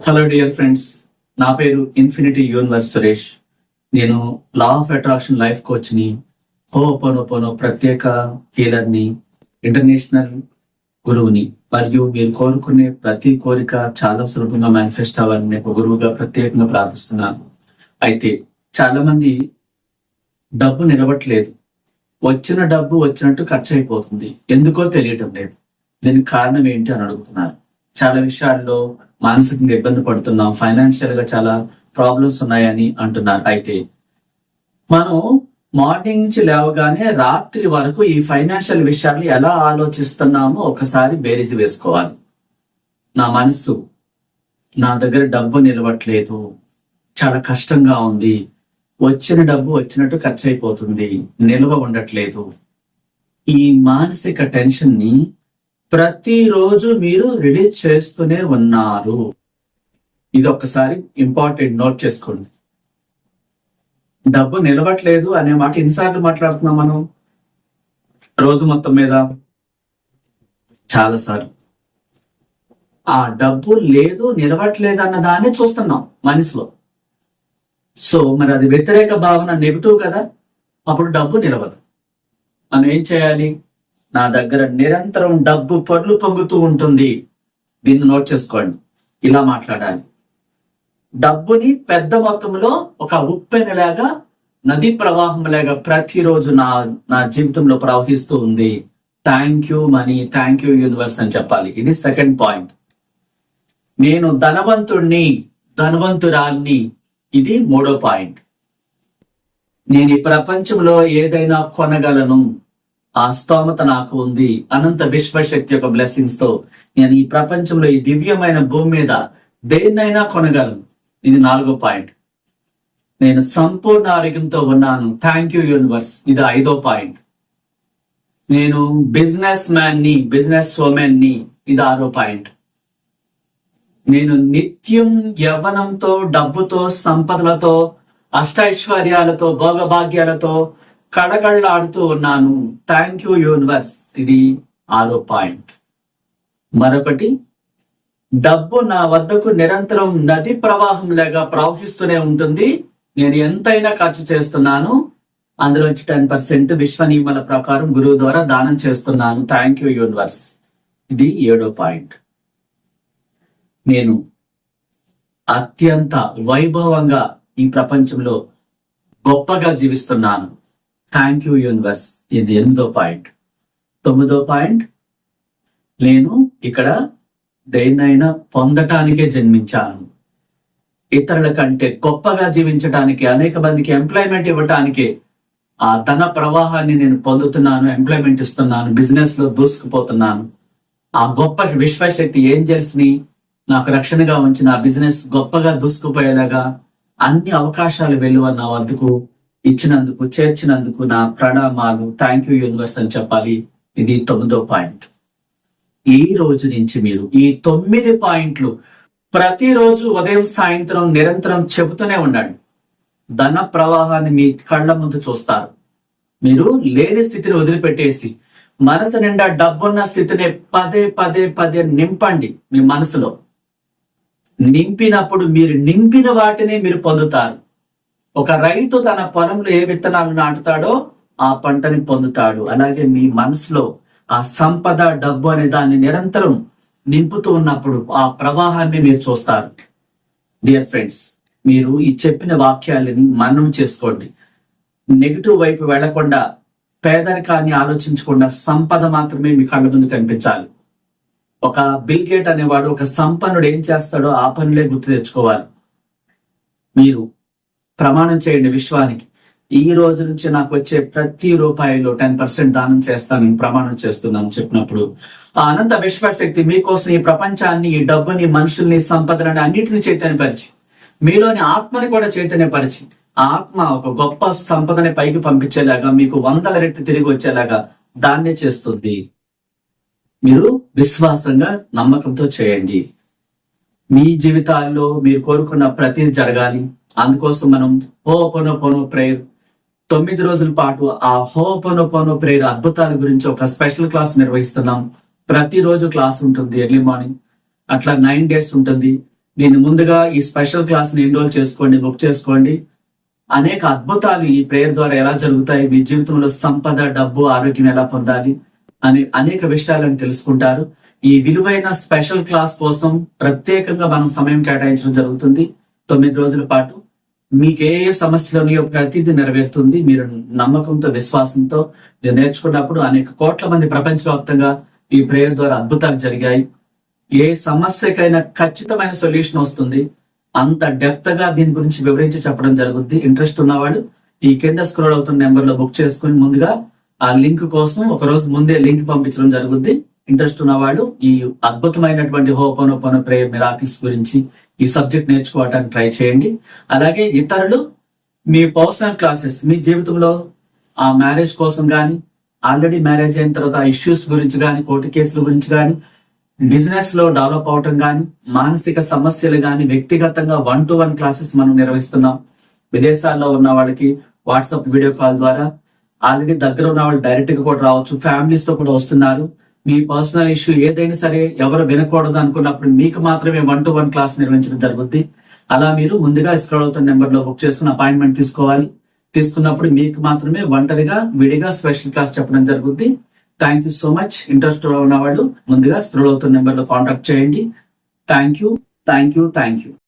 Hello dear friends నా పేరు infinity universe Suresh. నేను లా ఆఫ్ అట్రాక్షన్ లైఫ్ కోచ్ని హోపోనోపోనో ప్రత్యేక హీలర్ని ఇంటర్నేషనల్ గురువుని మరియు మీరు కోరుకునే ప్రతి కోరిక చాలా సులభంగా మేనిఫెస్ట్ అవ్వాలని ఒక గురువుగా ప్రత్యేకంగా ప్రార్థిస్తున్నాను. అయితే చాలా మంది డబ్బు నిలవట్లేదు వచ్చిన డబ్బు వచ్చినట్టు ఖర్చు అయిపోతుంది ఎందుకో తెలియటం లేదు. దీనికి కారణం ఏంటి అని అడుగుతున్నారు. చాలా విషయాల్లో మానసికంగా ఇబ్బంది పడుతున్నాం. ఫైనాన్షియల్గా చాలా ప్రాబ్లమ్స్ ఉన్నాయని అంటున్నారు. అయితే మనం మార్నింగ్ నుంచి లేవగానే రాత్రి వరకు ఈ ఫైనాన్షియల్ విషయాలు ఎలా ఆలోచిస్తున్నామో ఒకసారి బేరీజ్ వేసుకోవాలి. నా మనసు నా దగ్గర డబ్బు నిలవట్లేదు. చాలా కష్టంగా ఉంది. వచ్చిన డబ్బు వచ్చినట్టు ఖర్చు అయిపోతుంది. నిల్వ ఉండట్లేదు. ఈ మానసిక టెన్షన్ని ప్రతిరోజు మీరు రిలీజ్ చేస్తూనే ఉన్నారు. ఇది ఒక్కసారి ఇంపార్టెంట్ నోట్ చేసుకోండి. డబ్బు నిలవట్లేదు అనే మాట ఎన్నిసార్లు మాట్లాడుతున్నాం మనం? రోజు మొత్తం మీద? చాలా సార్లు ఆ డబ్బు లేదు నిలవట్లేదు అన్న దాన్ని చూస్తున్నాం మనసులో. సో మరి అది వ్యతిరేక భావన నెగిటివ్ కదా? అప్పుడు డబ్బు నిలవదు. మనం ఏం చేయాలి? నా దగ్గర నిరంతరం డబ్బు పళ్ళు పొంగుతూ ఉంటుంది. దీన్ని నోట్ చేసుకోండి. ఇలా మాట్లాడాలి. డబ్బుని పెద్ద మొత్తంలో ఒక ఉప్పెనలాగా నది ప్రవాహం లాగా ప్రతిరోజు నా నా జీవితంలో ప్రవహిస్తూ ఉంది. Thank you money thank you universe అని చెప్పాలి. ఇది సెకండ్ పాయింట్ నేను ధనవంతుణ్ణి ధనవంతురాల్ని. ఇది మూడో పాయింట్ నేను ఈ ప్రపంచంలో ఏదైనా కొనగలను. ఆ స్తోమత నాకు ఉంది. అనంత విశ్వశక్తి యొక్క బ్లెస్సింగ్స్తో నేను ఈ ప్రపంచంలో ఈ దివ్యమైన భూమి మీద దేన్నైనా కొనగలను. ఇది నాలుగో పాయింట్. నేను సంపూర్ణ ఆరోగ్యంతో ఉన్నాను. థ్యాంక్ యూ యూనివర్స్ ఇది ఐదో పాయింట్. నేను బిజినెస్ మ్యాన్ని బిజినెస్ ఉమెన్ని. ఇది ఆరో పాయింట్. నేను నిత్యం యవ్వనంతో డబ్బుతో సంపదలతో అష్టైశ్వర్యాలతో భోగభాగ్యాలతో కడగళ్ళాడుతూ ఉన్నాను. థ్యాంక్ యూ యూనివర్స్ ఇది ఆరో పాయింట్. మరొకటి డబ్బు నా వద్దకు నిరంతరం నది ప్రవాహం లాగా ప్రవహిస్తూనే ఉంటుంది. నేను ఎంతైనా ఖర్చు చేస్తున్నాను. అందులోంచి టెన్ పర్సెంట్ విశ్వ నియమాల ప్రకారం గురువు ద్వారా దానం చేస్తున్నాను. థ్యాంక్ యూ యూనివర్స్ ఇది ఏడో పాయింట్. నేను అత్యంత వైభవంగా ఈ ప్రపంచంలో గొప్పగా జీవిస్తున్నాను. థ్యాంక్ యూ యూనివర్స్ ఇది ఎనిమిదో పాయింట్. తొమ్మిదో పాయింట్ నేను ఇక్కడ దేన్నైనా పొందటానికే జన్మించాను. ఇతరుల కంటే గొప్పగా జీవించడానికి అనేక మందికి ఎంప్లాయ్మెంట్ ఇవ్వటానికి ఆ ధన ప్రవాహాన్ని నేను పొందుతున్నాను ఎంప్లాయ్మెంట్ ఇస్తున్నాను బిజినెస్లో దూసుకుపోతున్నాను. ఆ గొప్ప విశ్వశక్తి ఏంజల్స్ని నాకు రక్షణగా ఉంచిన ఆ బిజినెస్ గొప్పగా దూసుకుపోయేలాగా అన్ని అవకాశాలు వెలువ నా వద్దకు ఇచ్చినందుకు చేర్చినందుకు నా ప్రణామాలు. థ్యాంక్ యూ యూనివర్స్ అని చెప్పాలి. ఇది తొమ్మిదో పాయింట్. ఈ రోజు నుంచి మీరు ఈ తొమ్మిది పాయింట్లు ప్రతిరోజు ఉదయం సాయంత్రం నిరంతరం చెబుతూనే ఉండండి. ధన ప్రవాహాన్ని మీ కళ్ళ ముందు చూస్తారు. మీరు లేని స్థితిని వదిలిపెట్టేసి మనసు నిండా డబ్బున్న స్థితిని పదే పదే పదే నింపండి మీ మనసులో. నింపినప్పుడు మీరు నింపిన వాటిని మీరు పొందుతారు. ఒక రైతు తన పొలంలో ఏ విత్తనాలు నాటుతాడో ఆ పంటని పొందుతాడు. అలాగే మీ మనసులో ఆ సంపద డబ్బు అనే దాన్ని నిరంతరం నింపుతూ ఉన్నప్పుడు ఆ ప్రవాహాన్ని మీరు చూస్తారు. డియర్ ఫ్రెండ్స్ మీరు ఈ చెప్పిన వాక్యాలని మనం చేసుకోండి. నెగిటివ్ వైపు వెళ్ళకుండా పేదరికాన్ని ఆలోచించకుండా సంపద మాత్రమే మీ కళ్ళ ముందు కనిపించాలి. ఒక బిల్ గేట్ అనేవాడు ఒక సంపన్నుడు ఏం చేస్తాడో ఆ పనులే గుర్తు తెచ్చుకోవాలి. మీరు ప్రమాణం చేయండి విశ్వానికి. ఈ రోజు నుంచి నాకు వచ్చే ప్రతి రూపాయిలో టెన్ పర్సెంట్ దానం చేస్తాను ప్రమాణం చేస్తున్నాను చెప్పినప్పుడు ఆ అనంత విశ్వశక్తి మీకోసం ఈ ప్రపంచాన్ని ఈ డబ్బుని మనుషుల్ని సంపదలని అన్నిటిని చైతన్యపరిచి మీలోని ఆత్మని కూడా చైతన్యపరిచి ఆత్మ ఒక గొప్ప సంపదని పైకి పంపించేలాగా మీకు వందల రెట్లు తిరిగి వచ్చేలాగా దాన్నే చేస్తుంది. మీరు విశ్వాసంగా నమ్మకంతో చేయండి. మీ జీవితాల్లో మీరు కోరుకున్న ప్రతిదీ జరగాలి. అందుకోసం మనం హోపనోపోనో ప్రేయర్. తొమ్మిది రోజుల పాటు ఆ హోపనోపోనో ప్రేయర్ అద్భుతాల గురించి ఒక స్పెషల్ క్లాస్ నిర్వహిస్తున్నాం. ప్రతిరోజు క్లాస్ ఉంటుంది ఎర్లీ మార్నింగ్. అట్లా నైన్ డేస్ ఉంటుంది. దీన్ని ముందుగా ఈ స్పెషల్ క్లాస్ని ఎన్రోల్ చేసుకోండి బుక్ చేసుకోండి. అనేక అద్భుతాలు ఈ ప్రేయర్ ద్వారా ఎలా జరుగుతాయి మీ జీవితంలో సంపద డబ్బు ఆరోగ్యం ఎలా పొందాలి అనే అనేక విషయాలను తెలుసుకుంటారు. ఈ విలువైన స్పెషల్ క్లాస్ కోసం ప్రత్యేకంగా మనం సమయం కేటాయించడం జరుగుతుంది. తొమ్మిది రోజుల పాటు మీకు ఏ ఏ సమస్యలు ఉన్నాయో ప్రతిదీ నెరవేరుతుంది. మీరు నమ్మకంతో విశ్వాసంతో మీరు నేర్చుకున్నప్పుడు అనేక కోట్ల మంది ప్రపంచవ్యాప్తంగా ఈ ప్రేయర్ ద్వారా అద్భుతాలు జరిగాయి. ఏ సమస్యకైనా ఖచ్చితమైన సొల్యూషన్ వస్తుంది. అంత డెప్త్గా దీని గురించి వివరించి చెప్పడం జరుగుద్ది. ఇంట్రెస్ట్ ఉన్నవాడు ఈ కింద స్క్రోల్ అవుతున్న నెంబర్లో బుక్ చేసుకుని ముందుగా ఆ లింక్ కోసం ఒక రోజు ముందే లింక్ పంపించడం జరుగుద్ది. ఇంట్రెస్ట్ ఉన్నవాడు ఈ అద్భుతమైనటువంటి హోపోనోపోన ప్రేయర్ మిరాకిల్స్ గురించి ఈ సబ్జెక్ట్ నేర్చుకోవడానికి ట్రై చేయండి. అలాగే ఇతరులు మీ పర్సనల్ క్లాసెస్ మీ జీవితంలో ఆ మ్యారేజ్ కోసం కానీ ఆల్రెడీ మ్యారేజ్ అయిన తర్వాత ఇష్యూస్ గురించి కానీ కోర్టు కేసుల గురించి కానీ బిజినెస్లో డెవలప్ అవటం కానీ మానసిక సమస్యలు కానీ వ్యక్తిగతంగా వన్ టు వన్ క్లాసెస్ మనం నిర్వహిస్తున్నాం. విదేశాల్లో ఉన్న వాళ్ళకి వాట్సాప్ వీడియో కాల్ ద్వారా ఆల్రెడీ దగ్గర ఉన్న వాళ్ళు డైరెక్ట్గా కూడా రావచ్చు ఫ్యామిలీస్తో కూడా వస్తున్నారు. మీ పర్సనల్ ఇష్యూ ఏదైనా సరే ఎవరు వినకూడదు అనుకున్నప్పుడు మీకు మాత్రమే వన్ టు వన్ క్లాస్ నిర్వహించడం జరుగుద్ది. అలా మీరు ముందుగా స్క్రోల్ అవుతున్న నెంబర్లో బుక్ చేసుకుని అపాయింట్మెంట్ తీసుకోవాలి. తీసుకున్నప్పుడు మీకు మాత్రమే ఒంటరిగా విడిగా స్పెషల్ క్లాస్ చెప్పడం జరుగుద్ది. Thank you so much interest ఉన్న వాళ్ళు ముందుగా స్క్రోల్ అవుతున్న నెంబర్లో కాంటాక్ట్ చేయండి. Thank you thank you thank you